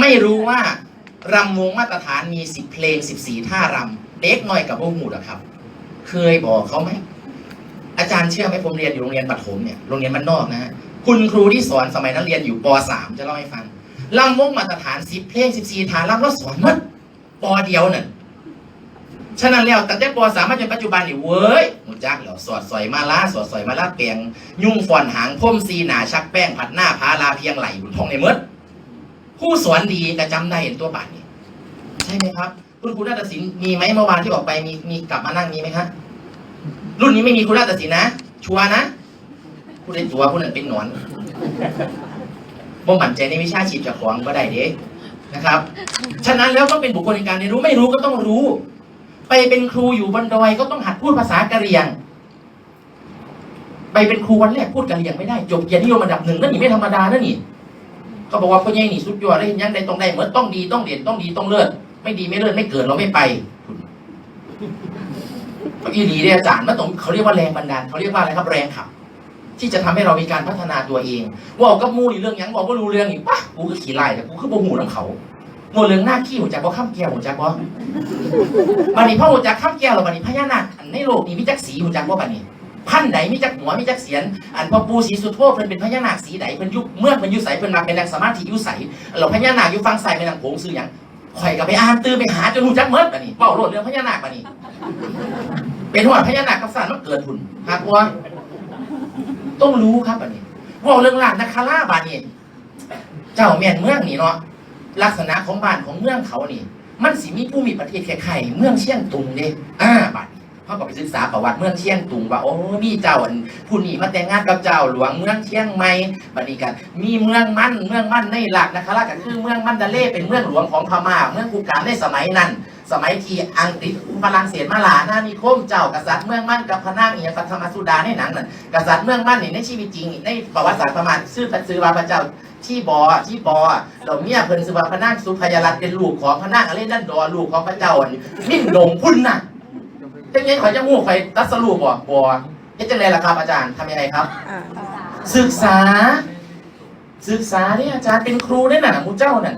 ไม่รู้ว่ารำวงมาตรฐานมีสิบเพลงสิบสี่ท่ารำเด็กน้อยกับพวกหูหรอครับ เคยบอกเขาไหมอาจารย์เชื่อไหมผมเรียนอยู่โรงเรียนปฐมเนี่ยโรงเรียนบ้านนอกนะฮะคุณครูที่สอนสมัยนั้นเรียนอยู่ป .3 จะเล่าให้ฟังลำวงมาตรฐานสิบเพลงสิบสี่ท่ารำแล้วสอนมัดปเดียวน่ะฉะนั้นแล้วตั้งแต่ป .3 มาจนปัจจุบันนี่เว้ยหมุจักแล้วสอดสอยมาล้าสอดสอยมาล้าเปียง ยุ่งฟอนหางพ่มซีหนาชักแป้งผัดหน้าพาลาเพียงไหลบุญทองในเมด ผู้สอนดีก็จำได้เห็นตัวบาทนี่ใช่ไหมครับ คุณครูนาฏศิลป์มีไหมเมื่อวานที่ออกไปมีมีกลับมานั่งมีไหมครับรุ่นนี้ไม่มีคุณนาฏศิลป์นะชัวร์นะผู้ได้ตัวผู้นั้นเป็นหนอนบ่มั่นใจในวิชาชีพจากของก็ได้เด้นะครับ ฉะนั้นแล้วต้องเป็นบุคคลในการเรียนรู้ไม่รู้ก็ต้องรู้ ไปเป็นครูอยู่บนดอยก็ต้องหัดพูดภาษากะเหรี่ยง ไปเป็นครูวันแรกพูดกะเหรี่ยงไม่ได้จบเกียรตินิยมอันดับหนึ่งนั่นนี่ไม่ธรรมดานั่นนี่ เขาบอกว่าพ่อใหญ่นี่สุดยอดได้เห็นยังได้ต้องได้เหมือนต้องดีต้องเด่นต้องดีต้องเลิศไม่ดีไม่เลิศไม่เกิดเราไม่ไปอีหลีเนี่ยอาจารย์มันต้องเขาเรียกว่าแรงบันดาลเขาเรียกว่าอะไรครับแรงขับ ที่จะทำให้เรามีการพัฒนาตัวเองว่าเอากับมูนี่เรื่องยังบอกว่ารู้เรื่องอีกปะกูก็ขี่ไล่แต่กูคือโมหูน้ำเขาโมเรื่องหน้าขี้หัวจักบ่ข้ามแก้วหัวจักบ่บัดนี้พ่อหัวจักข้ามแก้วแล้วบัดนี้พญานาคในโลกนี้มีจักสีหัวจักบ่บัดนี้ พันใดมีจักหัวมีจักเสียนอันพ่อปูสีสุโธเพิ่นเป็นพญานาคสีใดเพิ่นยุคเมื่อเพิ่นอยู่ใสเพิ่นมาเป็นนักสมาธิอยู่ใสเราพญานาคอยู่ฟังใสเป็นนางโขงซื้อหยังข่อยก็ไปอ่านตื้อไปหาจนหูจักเมิดบัดนี้เว้าโลดเรื่องพญานาคบัดนี้ เป็นหัวพญานาคกับสารมันเกิดพุ่นหากว่าต้องรู้ครับบัดนี้เว่าเรื่องหลานนาคาราบาดนี้เจ้าแม่นเมืองนี่เนาะลักษณะของบ้านของเมืองเขานี่ มันสิมีผู้มีประเทศแค่ไข่เมืองเชียงตุงเด้อ่าบัดนี้ เขาก็ไปศึกษาประวัติเมืองเชียงตุงว่าโอ้มีเจ้าอันผู้นี้มาแต่งงานกับเจ้าหลวงเมืองเชียงใหม่บัดนี้กันมีเมืองมั่นเมืองมั่นในหลักนะคะก็คือเมืองมั่นดาเล่เป็นเมืองหลวงของพม่าเมืองกุกามในสมัยนั้นสมัยที่อังกฤษฝรั่งเศสมาหลาหน้านิคมเจ้ากษัตริย์เมืองมั่นกับพระนางเอียกับธรรมสุดาในหนังนั่นกษัตริย์เมืองมั่นนี่ในชีวิตจริงในประวัติศาสตร์ประมาณชื่อพระซื้อว่าพระเจ้าที่บอที่บอเราเมียเพิ่นซื้อว่าพระนางสุพยรัตน์เป็นลูกของพระนางอเลนันดอลูกของพระเจ้านมิ่งดงพุ่นน่ะ จังไงข่อยจะงูข่อยตัดสรุปบ่บ่เฮ็ดจังไดล่ะครับอาจารย์ทำยังไงครับ อ่าศึกษา ศึกษาเนี่ยอาจารย์เป็นครูเนี่ยน่ะหมูเจ้าน่ะ